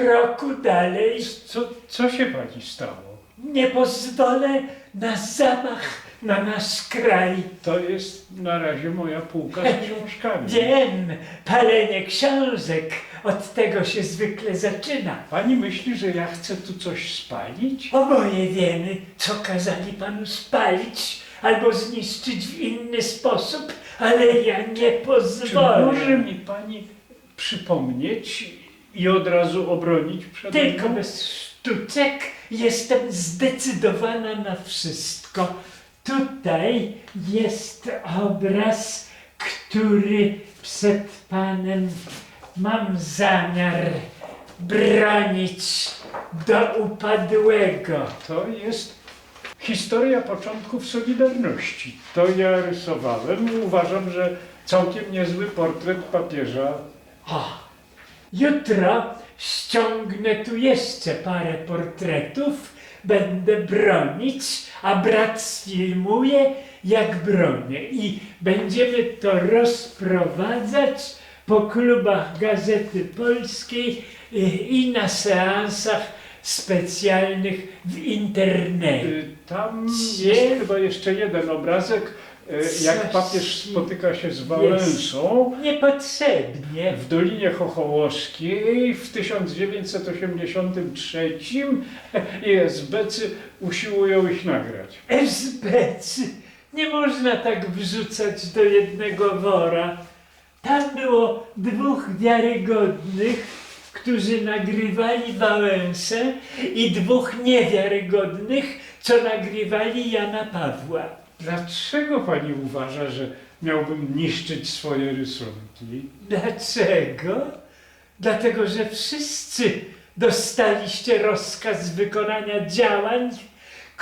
kroku dalej. Co, co się pani stało? Nie pozwolę na zamach na nasz kraj. To jest na razie moja półka z książkami. Wiem, palenie książek, od tego się zwykle zaczyna. Pani myśli, że ja chcę tu coś spalić? Oboje wiemy, co kazali panu spalić albo zniszczyć w inny sposób, ale ja nie Czy pozwolę. może mi pani przypomnieć i od razu obronić przed Tylko mną? bez sztuczek jestem zdecydowana na wszystko. Tutaj jest obraz, który przed panem mam zamiar bronić do upadłego. To jest historia początków Solidarności. To ja rysowałem. Uważam, że całkiem niezły portret papieża. O, jutro ściągnę tu jeszcze parę portretów, będę bronić, a brat sfilmuje jak bronię. I będziemy to rozprowadzać po klubach Gazety Polskiej y, i na seansach specjalnych w internecie. Y, Tam jest chyba jeszcze jeden obrazek, jak Coś papież spotyka się z Wałęsą. Niepotrzebnie. W Dolinie Chochołowskiej w 1983 i esbecy usiłują ich nagrać. Esbecy. Nie można tak wrzucać do jednego wora. Tam było dwóch wiarygodnych, którzy nagrywali Wałęsę i dwóch niewiarygodnych, co nagrywali Jana Pawła. Dlaczego pani uważa, że miałbym niszczyć swoje rysunki? Dlaczego? Dlatego, że wszyscy dostaliście rozkaz wykonania działań,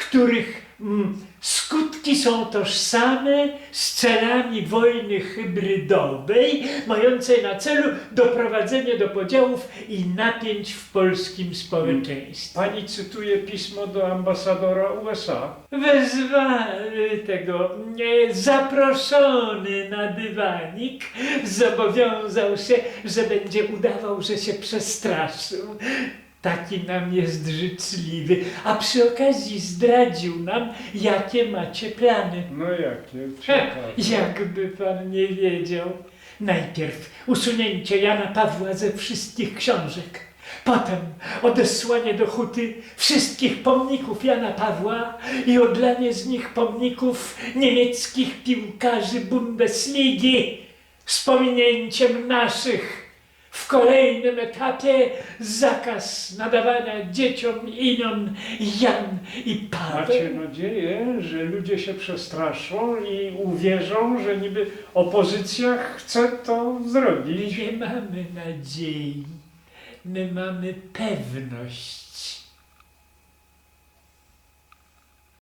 których mm, skutki są tożsame z celami wojny hybrydowej, mającej na celu doprowadzenie do podziałów i napięć w polskim społeczeństwie. Pani cytuje pismo do ambasadora USA. Wezwany tego nie, zaproszony na dywanik zobowiązał się, że będzie udawał, że się przestraszył. Taki nam jest życzliwy, a przy okazji zdradził nam, jakie macie plany. No jakie ciekawe. jakby pan nie wiedział. Najpierw usunięcie Jana Pawła ze wszystkich książek. Potem odesłanie do huty wszystkich pomników Jana Pawła i odlanie z nich pomników niemieckich piłkarzy Bundesligi z pominięciem naszych. W kolejnym etapie zakaz nadawania dzieciom imion Jan i Paweł. Macie nadzieję, że ludzie się przestraszą i uwierzą, że niby opozycja chce to zrobić. Nie mamy nadziei, my mamy pewność.